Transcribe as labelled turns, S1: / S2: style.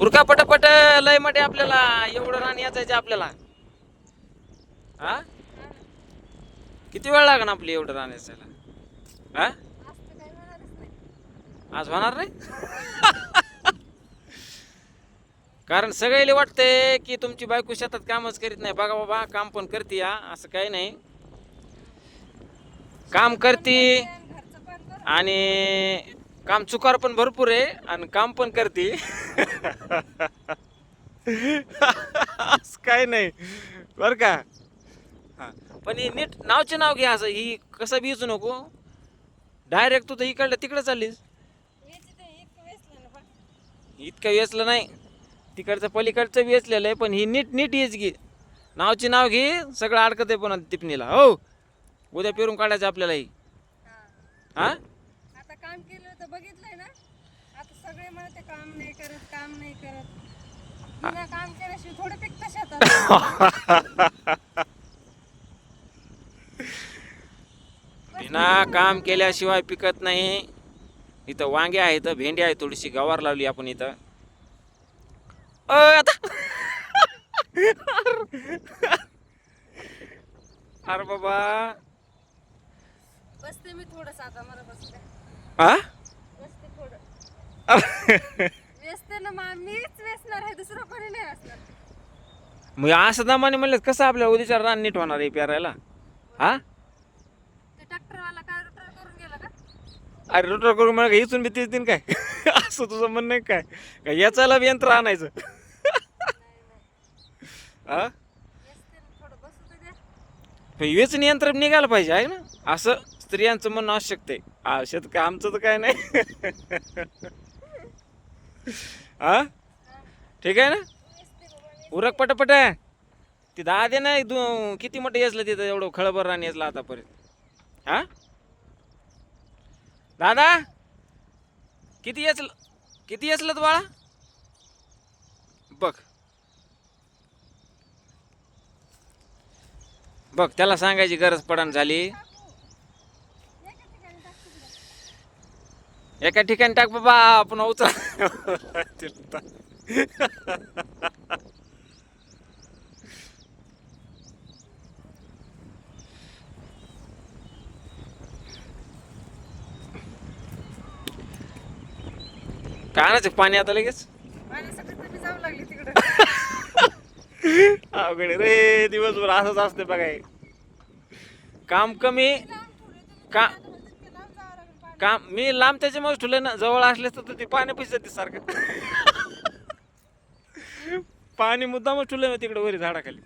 S1: उरका पटापट लयमध्ये आपल्याला. एवढं रान याचायचं आपल्याला. हा? किती वेळ लागणार आपली एवढं रान याचायला? हा? आज होणार नाही? कारण सगळ्याला वाटतंय की तुमची बायको शेतात कामच करीत नाही. बघा बाबा काम पण करते या असं काही नाही. काम करते
S2: आणि
S1: आणि काम चुकार पण भरपूर आहे आणि काम पण करते. असं काय नाही. बर का? हा. पण ही नीट नावचे नाव घ्या असं. ही कसं बीजू नको. डायरेक्ट तू तर इकडलं तिकडं चाललीस. इतकं वेचलं नाही. तिकडचं पलीकडचं वेचलेलं आहे पण ही नीट नीट येच घे. नावचे नाव घे सगळं अडकत आहे पण टिपणीला. हो. उद्या पेरून काढायचं आपल्याला ही
S2: हा.
S1: हा?
S2: आता काम केलं तर बघितलंय ना? सगळे काम नाही करत काम नाही करत. बिना काम केल्याशिवाय थोडे पिकतं शेतात
S1: बिना काम केल्याशिवाय पिकत नाही. इथं वांगे आहेत भेंडी आहे थोडीशी गवार लावली आपण इथं. अरे बाबा.
S2: बसते मी थोडस आता मला बसते
S1: हा
S2: थोडं व्यसते ना मा मीच वेचणार आहे दुसरं कोणी नाही असणार
S1: मग असं दामाने म्हणलं कसं आपल्या उद्याच्या रान नीट होणार आहे पेरायला? हा?
S2: ते ट्रॅक्टरवाला काय रोटर करून गेला का?
S1: अरे रोटर करून मला काय इथून बी तीस दिन काय? असं तुझं म्हणणं आहे काय? काय याचायला बी यंत्र आणायचं? हा?
S2: वेचते ना थोडं बसू
S1: पण वेचणी यंत्र निघायला पाहिजे आहे ना? असं स्त्रियांचं म्हणणं आवश्यक आहे. आ, शेत काय आमचं तर काय नाही. हा? ठीक आहे ना? उरक पटापट आहे. ती दहा दे ना दु- किती मोठं येसलं तिथं एवढं खळभर रान येसलं आतापर्यंत. हा? दादा? किती येचलं किती येचलं तू बाळा? बघ. बघ त्याला सांगायची गरज पडण झाली
S2: एका ठिकाणी टाकतो तुला.
S1: एका ठिकाणी टाक बाबा आपण उचल. कानाचं पाणी आता लगेच? अवघड रे दिवसभर असंच असते बघाय काम कमी. का
S2: आता म्हणतात की लांब जावं लागेल पाणी.
S1: काम मी लांब त्याच्यामुळे ठुले ना जवळ असले तर ते पाणी पैसे जाते सारखं. पाणी मुद्दामच ठेवलं मी तिकडे वरी झाडाखाली.